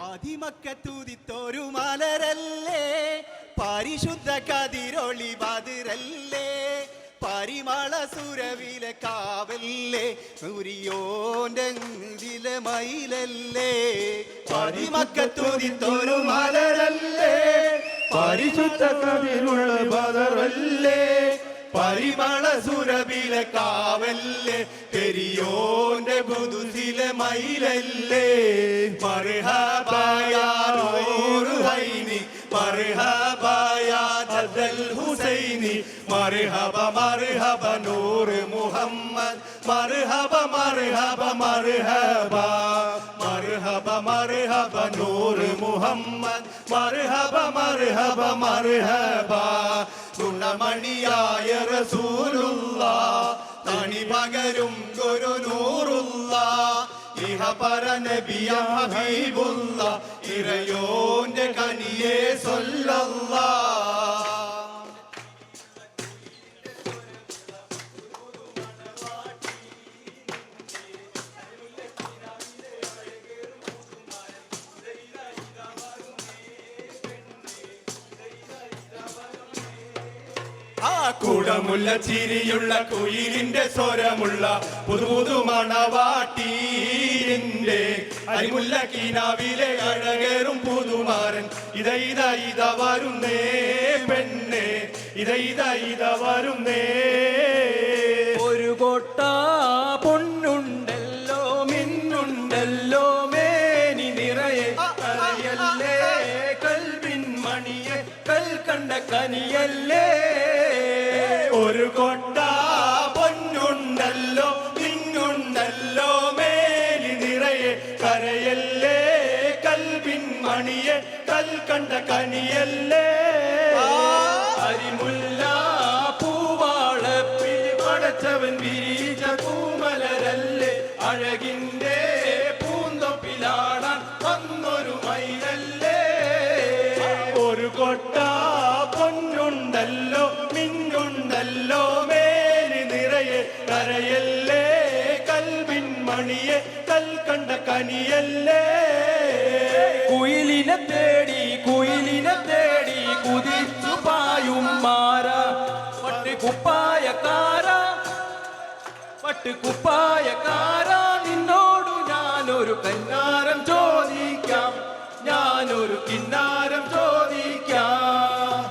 പാതിമക്കത്തൂതിത്തോരു മലരല്ലേ? പരിശുദ്ധ കതിരൊളി ബാതിരല്ലേ പരിമള സുരവിലെ കാവല്ലേ? സൂര്യോണ്ടെങ്കില മയിലല്ലേ? പാതിമക്കത്തൂതിത്തോരു മലരല്ലേ? പരിശുദ്ധ കതിരുള്ള ബദറല്ലേ പരിമള സുരവിലെ കാവല്ലേ? പെരിയോന്റെ ബുധുസിലെ മയിലല്ലേ? മർഹബായൂർ ഹൈനി മർഹബായ അദൽ ഹുസൈനി മർഹബ മർഹബ നൂർ മുഹമ്മദ് മർഹബ മർഹബ മർഹബ മർഹബ മർഹബ നൂറ് മുഹമ്മദ് മർഹബ മർഹബ മർഹബ ഗുണമണിയായ റസൂലുള്ള തണി പകരും ഗുരു നൂറുള്ള ഇഹ പര നബിയ ഹബീബുള്ള ഇറയോന്റെ കനിയേ സൊല്ലല്ല. കുടമുള്ള ചിരിയുള്ള കുയിലിന്റെ സ്വരമുള്ള പുതുപുതു മണവാട്ടീരിന്റെ അരിമുല്ല കീനാവിലെ അഴകേറും പുതുമാരൻ. ഇത ഇത ഇത വരുന്നേ പെണ്ണേ. ഇത ഇത ഇത വരുന്നേ. ഒരു കൊട്ട പൊന്നുണ്ടല്ലോ മിന്നുണ്ടല്ലോ മേനി നിറയെ കൽവിൻ മണിയെ കൽ കണ്ട കനിയല്ലേ. കനിയല്ലേ? അരിമുല്ല പൂവാളപ്പിൽ പടച്ചവൻ വിരിച്ച പൂമലരല്ലേ? അഴകിന്റെ പൂന്തൊപ്പിലാടാൻ വന്നൊരു മയിലല്ലേ? ഒരു കൊട്ട പൊന്നുണ്ടല്ലോ മിന്നുണ്ടല്ലോ മേലി നിറയെ കരയല്ലേ? കൽവിൻ മണിയെ കൽ കണ്ട കനിയല്ലേ? കുയിലിനെ പട്ട് കുപ്പായക്കാര നിന്നോടു ഞാനൊരു കന്നാരം ചോദിക്കാം. ഞാനൊരു കിന്നാരം ചോദിക്കാം!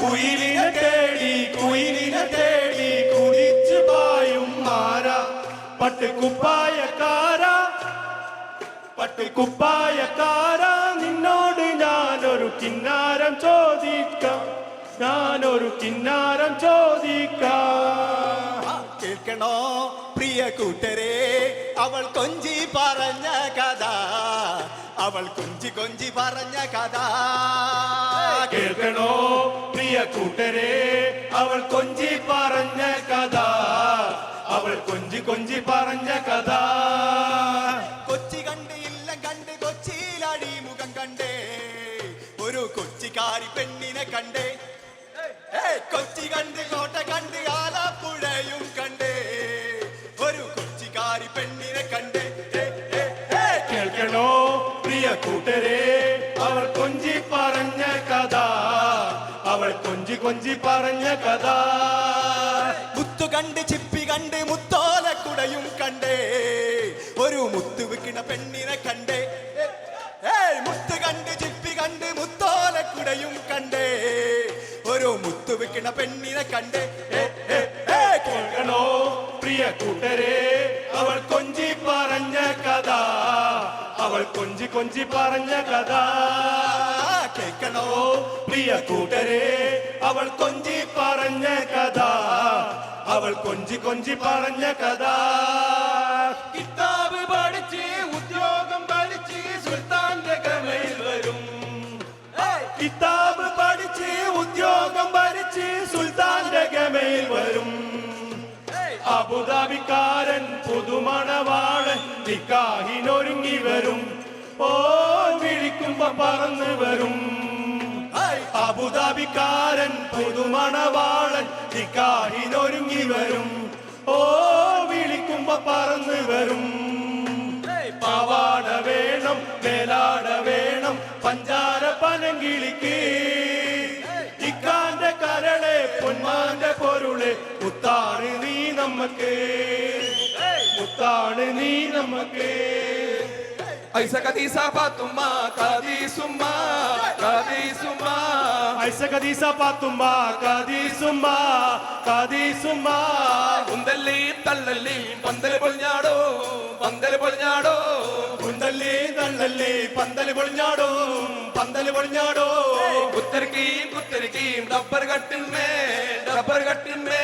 കുയിലിനെ തേടി കുയിലിനെ തേടി കുടിച്ചു പായും മാര. പട്ട് കുപ്പായക്കാര പട്ട് കുപ്പായക്കാര നിന്നോട് ഞാനൊരു കിന്നാരം ചോദിക്കാം. ഞാനൊരു കിന്നാരം ചോദിക്കാം. കേൾക്കണോ? പ്രിയ കൂട്ടരെ അവൾ കൊഞ്ചി പറഞ്ഞ കഥ. അവൾ കൊഞ്ചി കൊഞ്ചി പറഞ്ഞ കഥ. കേൾക്കണോ? പ്രിയ കൂട്ടരെ അവൾ കൊഞ്ചി പറഞ്ഞ കഥ. അവൾ കൊഞ്ചി കൊഞ്ചി പറഞ്ഞ കഥ. കൊച്ചി കണ്ട് ഇല്ല കണ്ട് കൊച്ചിയിലടി മുഖം കണ്ടേ. ഒരു കൊച്ചിക്കാരി പെണ്ണിനെ കണ്ടേ. കൊച്ചി കണ്ട് കോട്ട കണ്ട് ആലപ്പുഴയും കൊഞ്ചി കൊഞ്ചി പറഞ്ഞ കഥ. മുത്തു കണ്ട് ചിപ്പി കണ്ട് മുത്തോലക്കുടയും കണ്ടേ. ഒരു മുത്തു വിക്കണ പെണ്ണിനെ കണ്ടേ. ഏയ് മുത്തു കണ്ട് ചിപ്പി കണ്ട് മുത്തോലക്കുടയും കണ്ടേ. ഒരു മുത്തു വിക്കണ പെണ്ണിനെ കണ്ടേ. കേൾക്കണോ? പ്രിയ കൂട്ടരെ അവൾ കൊഞ്ചി പറഞ്ഞ കഥ. അവൾ കൊഞ്ചി കൊഞ്ചി പറഞ്ഞ കഥ. കേൾക്കണോ? പ്രിയ കൂട്ടരെ അവൾ കൊഞ്ചി പറഞ്ഞ കഥ. അവൾ കൊഞ്ചി കൊഞ്ചി പറഞ്ഞ കഥ. കിതാബ് പഠിച്ച് ഉദ്യോഗം പഠിച്ച് സുൽത്താന്റെ കമയിൽ വരും. കിതാബ് പഠിച്ച് ഉദ്യോഗം ഭരിച്ച് സുൽത്താന്റെ കമയിൽ വരും. അബുദാബിക്കാരൻ പുതുമണവാളൻ നിക്കാഹിനൊരുങ്ങി വരും. ഓ പറന്ന് വരും. അബുദാബിക്കാരൻ പുതുമണവാളൻ നിക്കാഹിനൊരുങ്ങി വരും. ഓ വിളിക്കുമ്പ പറന്നു വരും. പാവാട വേണം മേലാട വേണം പഞ്ചാര പനങ്കിളിക്ക്. ഇക്കാന്റെ കരളെ പൊന്മാന്റെ പൊരുളെ മുത്താണ് നീ നമുക്ക് മുത്താണ് നീ നമുക്ക് ഐസ കദീസ പാത്തുമ്മ കദീസുമ്മ കദീസുമ്മ ഐസ കദീസ പാത്തുമ്മ കദീസുമ്മ കദീസുമ്മ ഉന്തല്ലി തള്ളല്ലി പന്തൽ പൊളിഞ്ഞാടോ പന്തൽ പൊളിഞ്ഞാടോ. കുന്തല്ലേ തള്ളല്ലി പന്തൽ പൊളിഞ്ഞാടോ പന്തൽ പൊളിഞ്ഞാടോ. കുത്തരിക്കീം കുത്തരിക്കീം ഡബ്ബർ കട്ടിന്മേ ഡബ്ബർ കട്ടിന്മേ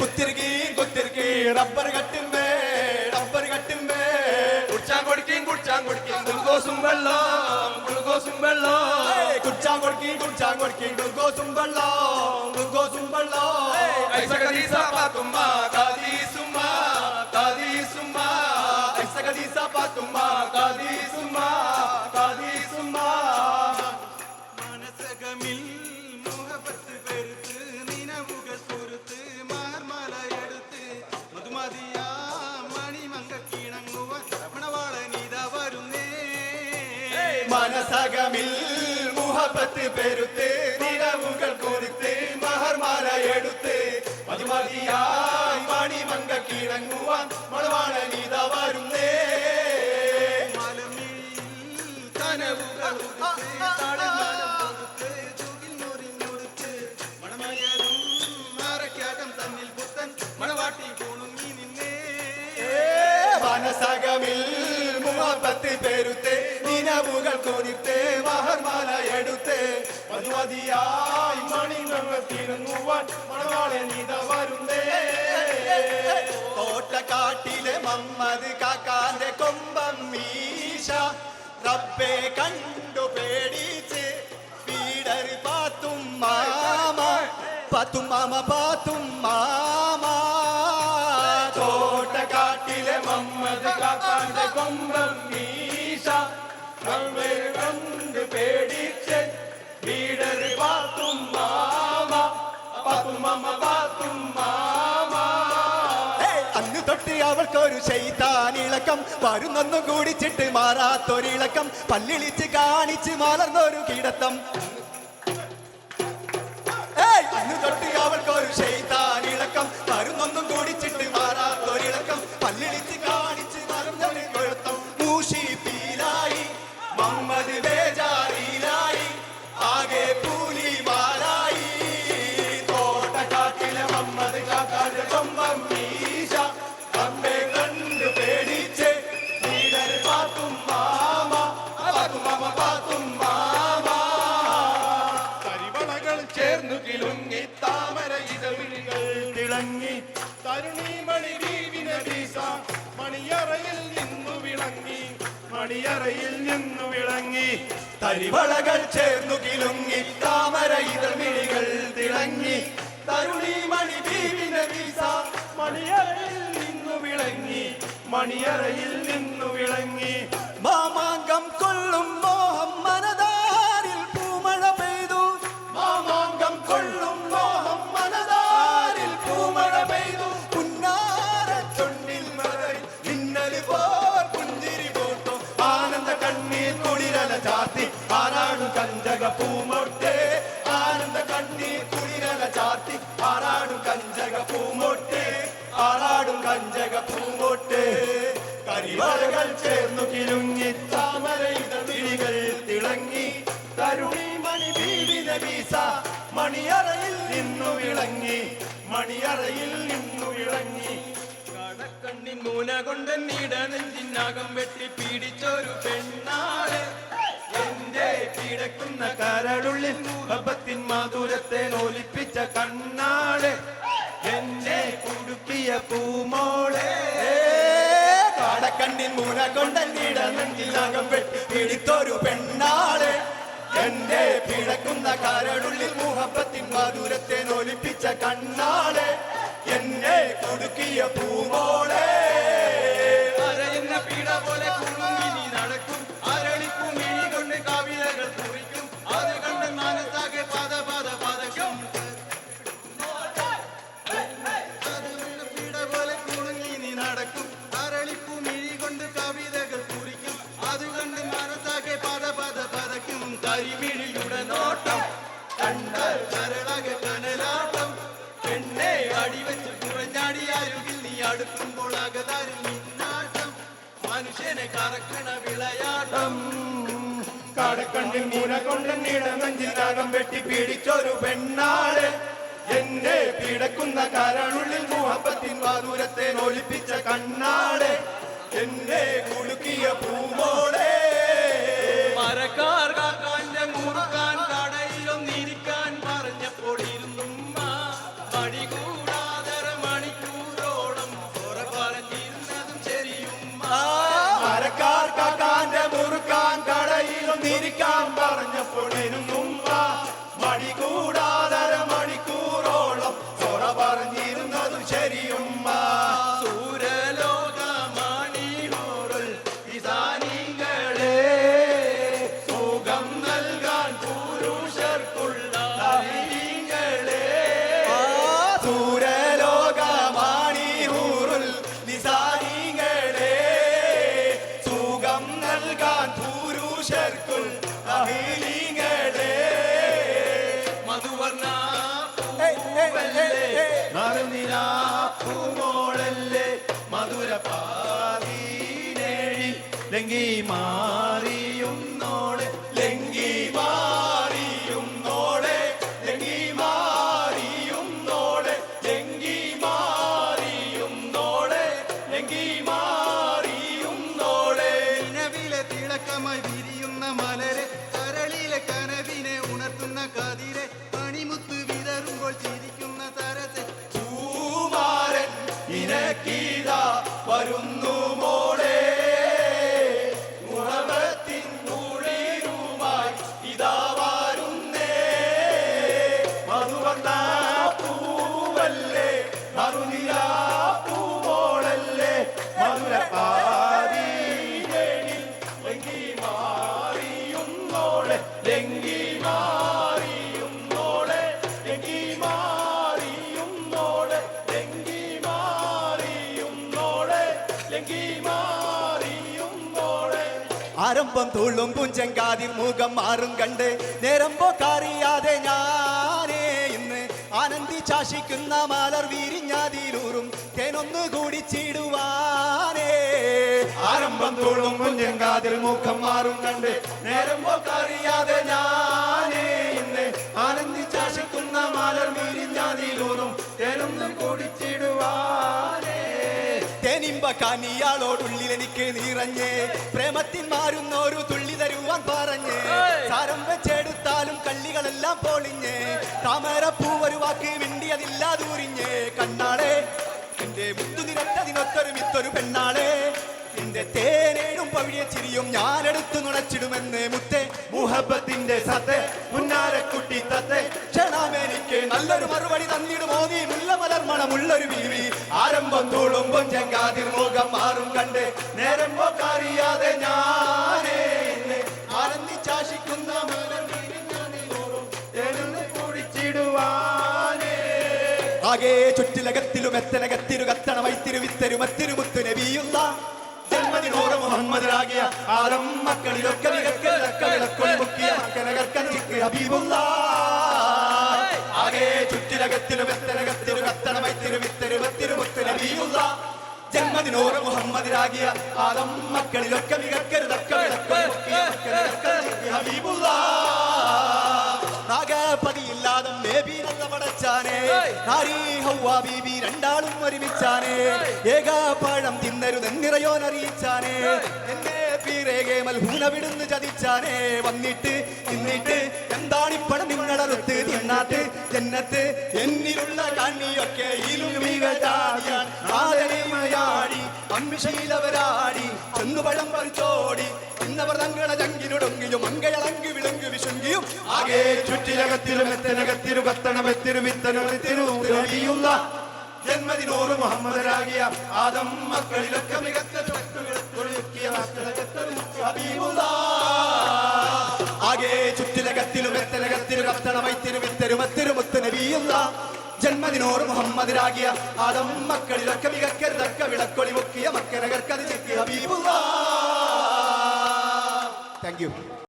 കുത്തിരിക്കീം കുത്തിരിക്കീം റബ്ബർ കട്ടിന്മേ റബ്ബർ കുടിച്ചാൻ కోసం వెళ్ళాం గుడి కోసం వెళ్ళాం కుర్చాంగొడికి కుర్చాంగొడికి గుడి కోసం వెళ్ళాం గుడి కోసం వెళ్ళాం ఐసగ తీసా పాకుమ్మా కాది సుమ్మా కాది సుమ్మా. ఐసగ తీసా పాకుమ్మా కాది సుమ్మా. മനസകമിൽ മുഹബത്ത് പെരുത്ത് നിലവുകൾ കുറിത്ത് മഹർമാല എടുത്ത്. മതിമതിയായി മണിമങ്ക കിണങ്ങുവാൻ മണവാള നീത വരുന്നേ കനവുകൾ നിലവുകൾ കുറിത്ത് മഹർമാല എടുത്ത്. മതിമതിയായി മണിമങ്ക കിഴങ്ങുവാൻ മണവാളെ നീത വരുന്നേ. തോട്ടക്കാട്ടിലെ മമ്മത് കാക്കാന്റെ കൊമ്പം മീശ. റബ്ബെ കണ്ടു പേടിച്ച് പീഡർ പാത്തും മാമ പാത്തും മാമ പാത്തും അവൾക്കൊരു ശൈതാനിളക്കം. വരുന്നൊന്നും കൂടിച്ചിട്ട് മാറാത്തൊരിളക്കം. പല്ലിളിച്ച് കാണിച്ച് മലർന്നൊരു കിടത്തം. മണിയറയിൽ നിന്നു വിളങ്ങി. മണിയറയിൽ നിന്നു വിളങ്ങി. തരിവളകൾ ചേർന്നു കിലുങ്ങി. താമര ഇതൾമിഴികൾ തിളങ്ങി. തരുണി മണി മണിയറയിൽ നിന്നു വിളങ്ങി. മണിയറയിൽ നിന്നു വിളങ്ങി. കഞ്ചക മൊട്ടേ ആനന്ദ കണ്ണീർ കുളിരല ചാത്തി ആരാടും കഞ്ചക പൂമൊട്ടേ ആരാടും കഞ്ചക പൂമൊട്ടേ കരിവളകൾ ചേർന്നു കിലുങ്ങി താമരയുടെ വിളികൾ തിളങ്ങി തരുണി മണി ബീവിന വീസ മണിയറയിൽ നിന്നു വിളങ്ങി മണിയറയിൽ നിന്നു വിളങ്ങി. കടക്കണ്ണി മൂന കൊണ്ട് നീട നെഞ്ചിനകം വെട്ടി പീഡിച്ചൊരു പെണ്ണാൾ. കിടക്കുന്ന കരളുള്ളിൽ മുഹബത്തിൻ മാധുരത്തെ നോലിപ്പിച്ച കണ്ണാടെ എന്നെ കുടുക്കിയ പൂമോളെ. കാടക്കണ്ണിൻ മൂന കൊണ്ട നെഞ്ചിനകം വെട്ടി പിടിത്തൊരു പെണ്ണാളെ. എന്റെ പിഴക്കുന്ന മാധുരത്തെ മുഹബത്തിൻ മധുരത്തെ നോലിപ്പിച്ച കണ്ണാളെ എന്നെ കുടുക്കിയ പൂമോളെ. അരയുന്ന പീഡ പോലെ കുണുങ്ങി കറക്കണ വിളയാട്ടം. കാടക്കണ്ണിൽ മൂന കൊണ്ട് നീടമഞ്ചിനാകം വെട്ടി പീഡിച്ചൊരു പെണ്ണാൾ എന്നെ പീടക്കുന്ന കരളുള്ളിൽ മുഹബത്തിൻ വാദൂരത്തെ ഒളിപ്പിച്ച കണ്ണാട്. എന്നെ കുടുക്കിയ പൂമോളെ മുറുക്കാൻ തിരിക്കാൻ പറഞ്ഞപ്പോൾ ഇരുന്നുമ്മ മടി കൂടാതര ആരംഭം തുള്ളും പുഞ്ചങ്കാതിർ മുഖം മാറും കണ്ട് നേരം പോക്കറിയാതെ ഞാനേ ഇന്ന് ആനന്ദിച്ചാശിക്കുന്ന മലർ വിരിഞ്ഞാതിലൂറും തേനൊന്നു ചീടുവാനേ. ആരംഭം തുള്ളും കുഞ്ഞങ്കാതിൽ മുഖം മാറും കണ്ട് നേരം പോക്കറിയാതെ ഞാനേ ഇന്ന് ആനന്ദിച്ചാശിക്കുന്ന മലർ വിരിഞ്ഞാതിലൂറും കൂടി കുടിച്ചിടുവാനേ കാനിയാളോടുള്ളിൽ എനിക്ക് നിറഞ്ഞ്. പ്രേമത്തിൻ മാറുന്നോരു തുള്ളി തരുവാൻ പറഞ്ഞേ. സാരം വെച്ചെടുത്താലും കള്ളികളെല്ലാം പൊളിഞ്ഞേ. താമരപ്പൂ ഒരു വാക്ക് മിണ്ടിയതില്ല ദൂരിഞ്ഞേ. കണ്ണാളെ എന്റെ മുത്തു നിരട്ടതിനൊത്തൊരു മിത്തൊരു പെണ്ണാളെ എന്റെ തേനേഴും പവിഴിയ ചിരിയും ഞാനെടുത്ത് നുണച്ചിടുമെന്ന് മുത്തേ. മുഹബത്തിന്റെ സത്തെ മുന്നാരക്കുട്ടി തത്തെ. ക്ഷണമെനിക്ക് നല്ലൊരു മറുപടി തന്നിടുമോ നീ? മുല്ല മലർമണമുള്ളൊരു ബീവി ആരംഭം തൂളുമ്പം ചെങ്കാതിർ മുഖം മാറും കണ്ട്. നേരം പോക്കറിയാതെ ഞാനേ ആനന്ദിച്ചാശിക്കുന്ന മലർ ആകെ ചുറ്റിലകത്തിലും എത്തനകത്തിരു കത്തണ വൈത്തിരു വിത്തരു മത്തിരു മുത്തു നബിയുള്ള. ജന്മദിനോറ് മുഹമ്മദിലാകിയ ആദം മക്കളിലൊക്കെ വിളക്കൊളി മുക്കിയ മക്കനകർക്കനിക്ക് ഹബീബുള്ള ആകെ ചുറ്റിലകത്തിലും എത്തനകത്തിരു കത്തണ വൈത്തിരു വിത്തരു മത്തിരു മുത്തു നബിയുള്ള ജന്മദിനോറ് മുഹമ്മദിലാകിയ ആദം മക്കളിലൊക്കെ മികക്കരുതൊക്കെ വിളക്കൊളി മുക്കിയ മക്കനകർക്കനിക്ക് ഹബീബുള്ള നാഗപതിയില്ലാതെ പടച്ചാനെ നാരീ ഹൗവ ബീബി രണ്ടാളും ഒരുമിച്ചാനെ ഏകാപഴം തിന്നരുതെന്നിറയോനറിയിച്ചാനെ എന്നെ പീരേകെ മൽഹൂന വിടുന്ന് ചതിച്ചാനേ വന്നിട്ട് നിന്നിട്ട് എന്താണിപ്പണം നിങ്ങളറുത്ത് തിന്നാട്ട് ജന്നത്ത് എന്നിലുള്ള കണ്ണിയൊക്കെ ആദരമയാടി അമ്മിശീലവരാടി ചെന്നുപഴം പറിച്ചോടി ഇന്നവർ തങ്ങളെ ചങ്കിനൊടുങ്ങിയും മങ്കയളങ്കി വിളങ്കി വിശുങ്കിയും. ആകെ ചുറ്റിലകത്തിലും എത്തനകത്തിരു കത്തണമെത്തിരു വിത്തനത്തിരുള്ള ജന്മദിനോറ് മുഹമ്മദരാകിയ ആദം മക്കളിലൊക്കെ മികച്ച വിത്തരുമത്തിരു മുത്ത് നബിയുള്ള ജന്മദിനോറ് മുഹമ്മദിരാകിയ ആദം മക്കളിലൊക്കെ മികക്കരുതൊക്കെ വിളക്കൊളി മുക്കിയ മക്കനകർക്കത് ചെക്കിയ ഹബീബുള്ള. Thank you.